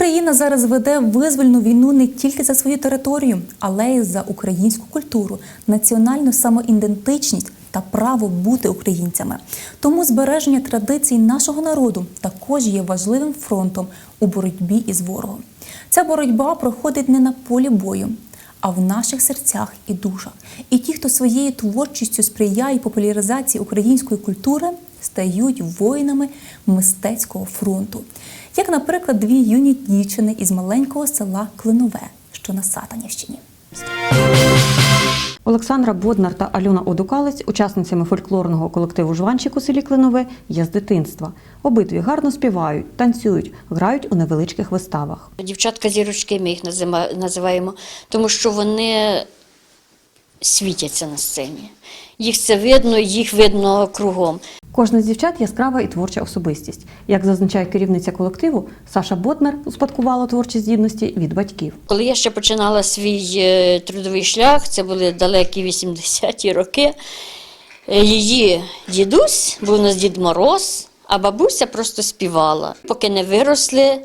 Україна зараз веде визвольну війну не тільки за свою територію, але й за українську культуру, національну самоідентичність та право бути українцями. Тому збереження традицій нашого народу також є важливим фронтом у боротьбі із ворогом. Ця боротьба проходить не на полі бою, а в наших серцях і душах. І ті, хто своєю творчістю сприяє популяризації української культури, стають воїнами мистецького фронту. Як, наприклад, дві юні дівчини із маленького села Клинове, що на Сатанівщині. Олександра Боднар та Альона Одукалець, учасницями фольклорного колективу Жванчик у селі Клинове, є з дитинства. Обидві гарно співають, танцюють, грають у невеличких виставах. Дівчатка-зірочки ми їх називаємо, тому що вони світяться на сцені. Їх це видно, їх видно кругом. Кожна з дівчат яскрава і творча особистість. Як зазначає керівниця колективу, Саша Боднар успадкувала творчі здібності від батьків. Коли я ще починала свій е, трудовий шлях, це були далекі 80-ті роки, е, її дідусь був у нас Дід Мороз, а бабуся просто співала. Поки не виросли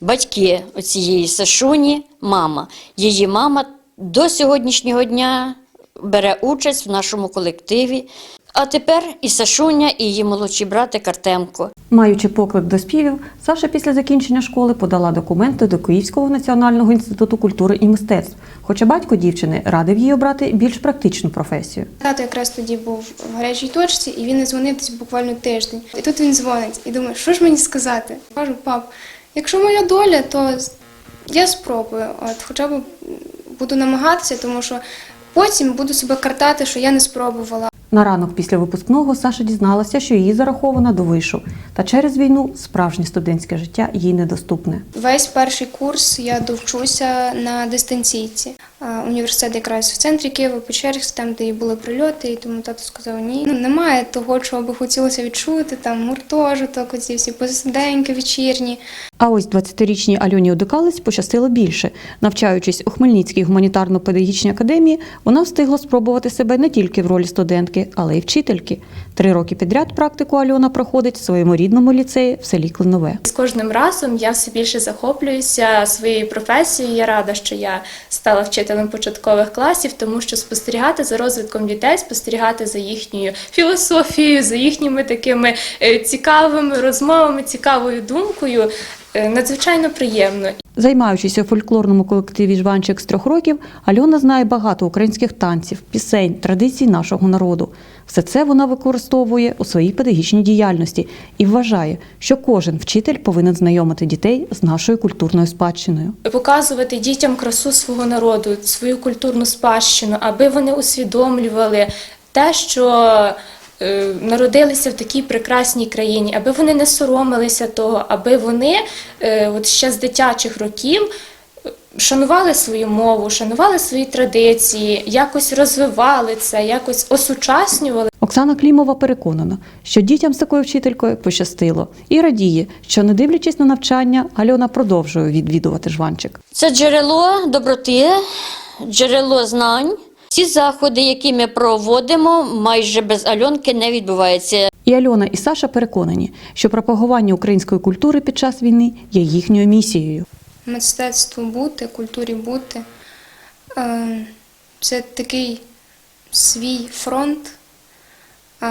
батьки оцієї Сашуні, мама. Її мама до сьогоднішнього дня бере участь в нашому колективі. А тепер і Сашуня, і її молодший братик Артемко. Маючи поклик до співів, Саша після закінчення школи подала документи до Київського національного інституту культури і мистецтв. Хоча батько дівчини радив їй обрати більш практичну професію. Тато якраз тоді був в гарячій точці, і він не дзвонив десь буквально тиждень. І тут він дзвонить і думає, що ж мені сказати? Кажу, пап, якщо моя доля, то я спробую. От хоча б буду намагатися, тому що потім буду себе картати, що я не спробувала. На ранок після випускного Саша дізналася, що її зарахована до вишу. Та через війну справжнє студентське життя їй недоступне. Весь перший курс я довчуся на дистанційці. Університет якраз в центрі Києва, Печерськ, там, де і були прильоти, і тому тато сказав, ні, ну немає того, чого би хотілося відчути, там гуртожиток, оці всі посиденьки вечірні. А ось 20-річній Альоні Одукалець пощастило більше. Навчаючись у Хмельницькій гуманітарно-педагогічній академії, вона встигла спробувати себе не тільки в ролі студентки, але й вчительки. Три роки підряд практику Альона проходить в своєму рідному ліцеї в селі Клинове. З кожним разом я все більше захоплююся своєю професією. Я рада, що я стала вчителем початкових класів, тому що спостерігати за розвитком дітей, спостерігати за їхньою філософією, за їхніми такими е, цікавими розмовами, цікавою думкою е, надзвичайно приємно. Займаючись у фольклорному колективі Жванчик з трьох років, Альона знає багато українських танців, пісень, традицій нашого народу. Все це вона використовує у своїй педагогічній діяльності і вважає, що кожен вчитель повинен знайомити дітей з нашою культурною спадщиною. показувати дітям красу свого народу, свою культурну спадщину, аби вони усвідомлювали те, що народилися в такій прекрасній країні, аби вони не соромилися того, аби вони е, от ще з дитячих років. е, Шанували свою мову, шанували свої традиції, якось розвивали це, якось осучаснювали. Оксана Клімова переконана, що дітям з такою вчителькою пощастило і радіє, що не дивлячись на навчання, Альона продовжує відвідувати жванчик. Це джерело доброти, джерело знань. Ці заходи, які ми проводимо, майже без Альонки не відбуваються. І Альона і Саша переконані, що пропагування української культури під час війни є їхньою місією. Мистецтво бути, культурі бути. Е, Це такий свій фронт, е,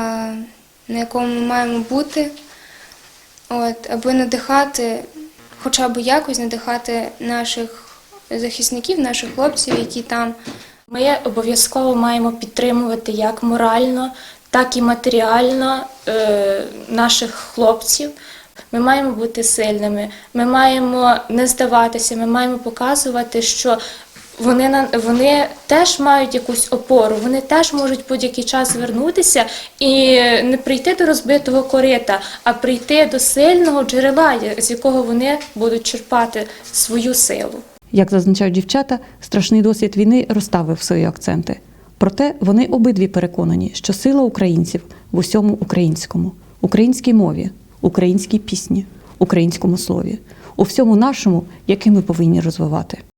на якому ми маємо бути, от, аби надихати, хоча б якось надихати наших захисників, наших хлопців, які там. Ми обов'язково маємо підтримувати як морально, так і матеріально е, наших хлопців. Ми маємо бути сильними, ми маємо не здаватися, ми маємо показувати, що вони, вони теж мають якусь опору, вони теж можуть будь-який час звернутися і не прийти до розбитого корита, а прийти до сильного джерела, з якого вони будуть черпати свою силу. Як зазначають дівчата, страшний досвід війни розставив свої акценти. Проте вони обидві переконані, що сила українців в усьому українському, українській мові, українській пісні, українському слові, у всьому нашому, яке ми повинні розвивати.